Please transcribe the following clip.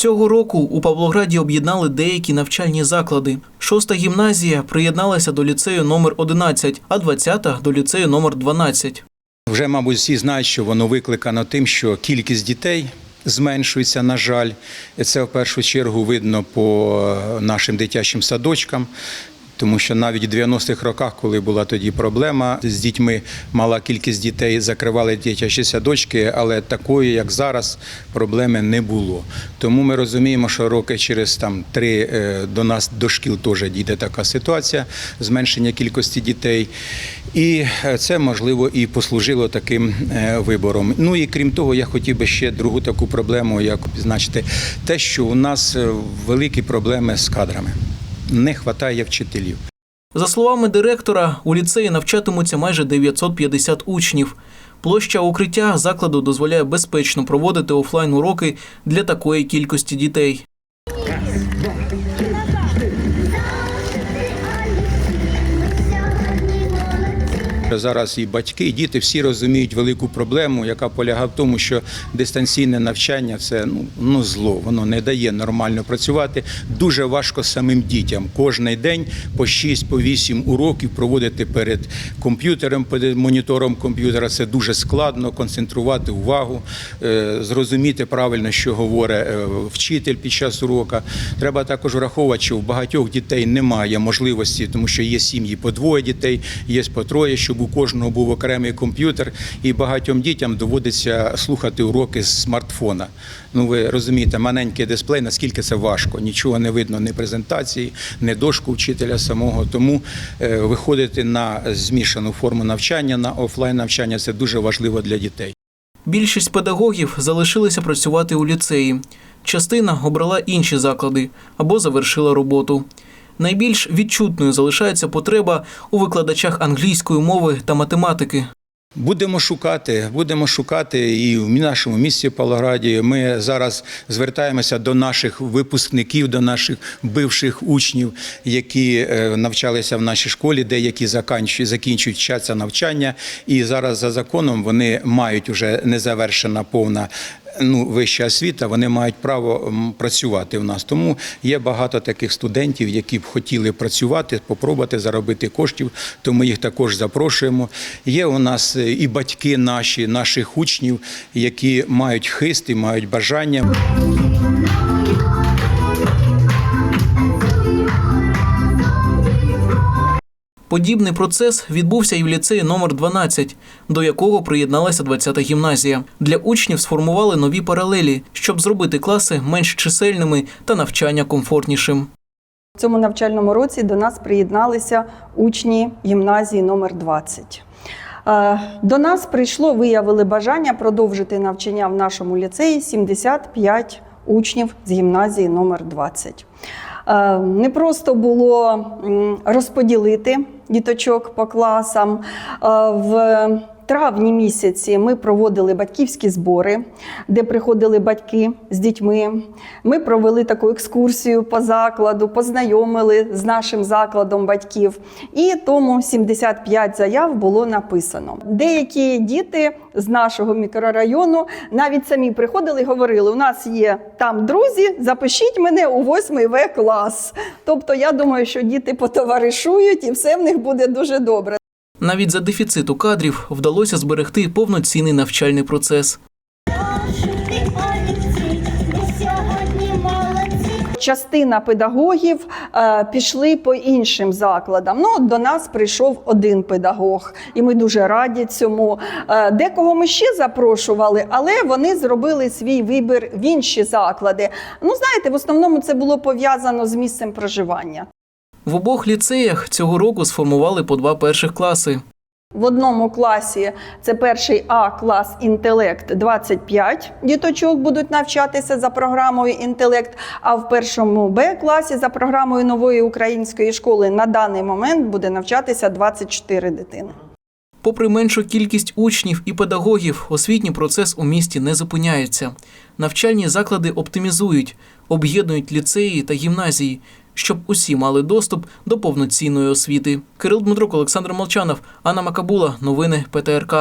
Цього року у Павлограді об'єднали деякі навчальні заклади. Шоста гімназія приєдналася до ліцею номер 11, а 20-та – до ліцею номер 12. Вже, мабуть, всі знають, що воно викликано тим, що кількість дітей зменшується, на жаль. Це в першу чергу видно по нашим дитячим садочкам. Тому що навіть у 90-х роках, коли була тоді проблема з дітьми, мала кількість дітей закривали дитячі садочки, але такої, як зараз, проблеми не було. Тому ми розуміємо, що роки через там три е, до нас до шкіл теж дійде така ситуація, зменшення кількості дітей. І е, це можливо і послужило таким е, вибором. Ну і крім того, я хотів би ще другу таку проблему, як відзначити, те, що у нас великі проблеми з кадрами. Не вистачає вчителів. За словами директора, у ліцеї навчатимуться майже 950 учнів. Площа укриття закладу дозволяє безпечно проводити офлайн уроки для такої кількості дітей. Зараз і батьки, і діти всі розуміють велику проблему, яка полягає в тому, що дистанційне навчання це ну, ну зло, воно не дає нормально працювати. Дуже важко самим дітям кожний день по 6 по 8 уроків проводити перед комп'ютером, перед монітором комп'ютера. Це дуже складно концентрувати увагу, е, зрозуміти правильно, що говорить е, вчитель під час урока. Треба також враховувати, що у багатьох дітей немає можливості, тому що є сім'ї по двоє дітей, є по троє, щоб у кожного був окремий комп'ютер, і багатьом дітям доводиться слухати уроки з смартфона. Ну ви розумієте, маленький дисплей, наскільки це важко. Нічого не видно, ні презентації, ні дошку вчителя самого. Тому е, виходити на змішану форму навчання, на офлайн навчання це дуже важливо для дітей. Більшість педагогів залишилися працювати у ліцеї. Частина обрала інші заклади або завершила роботу. Найбільш відчутною залишається потреба у викладачах англійської мови та математики. Будемо шукати, будемо шукати і в нашому місті в Павлограді. Ми зараз звертаємося до наших випускників, до наших бивших учнів, які е, навчалися в нашій школі, деякі закінчують, вчаться навчання. І зараз за законом вони мають уже незавершена повна. Ну, вища освіта, вони мають право працювати в нас. Тому є багато таких студентів, які б хотіли працювати, спробувати заробити коштів. То ми їх також запрошуємо. Є у нас е, і батьки наші, наших учнів, які мають хист і мають бажання. Подібний процес відбувся і в ліцеї номер 12, до якого приєдналася 20-та гімназія. Для учнів сформували нові паралелі, щоб зробити класи менш чисельними та навчання комфортнішим. В цьому навчальному році до нас приєдналися учні гімназії номер 20. Е, До нас прийшло, виявили бажання продовжити навчання в нашому ліцеї 75 учнів з гімназії номер 20. Е, Не просто було розподілити діточок по класам. Е, В травні місяці ми проводили батьківські збори, де приходили батьки з дітьми. Ми провели таку екскурсію по закладу, познайомили з нашим закладом батьків. І тому 75 заяв було написано. Деякі діти з нашого мікрорайону навіть самі приходили і говорили: у нас є там друзі, запишіть мене у 8 В клас. Тобто, я думаю, що діти потоваришують і все в них буде дуже добре. Навіть за дефіциту кадрів вдалося зберегти повноцінний навчальний процес. Частина педагогів е, пішли по іншим закладам. Ну, до нас прийшов один педагог, і ми дуже раді цьому. Е, декого ми ще запрошували, але вони зробили свій вибір в інші заклади. Ну, знаєте, в основному це було пов'язано з місцем проживання. В обох ліцеях цього року сформували по два перших класи. В одному класі це перший А клас інтелект 25 діточок будуть навчатися за програмою інтелект. А в першому Б класі за програмою нової української школи на даний момент буде навчатися 24 дитини. Попри меншу кількість учнів і педагогів, освітній процес у місті не зупиняється. Навчальні заклади оптимізують, об'єднують ліцеї та гімназії, щоб усі мали доступ до повноцінної освіти. Кирил Дмитрук, Олександр Молчанов, Анна Макабула. Новини ПТРК.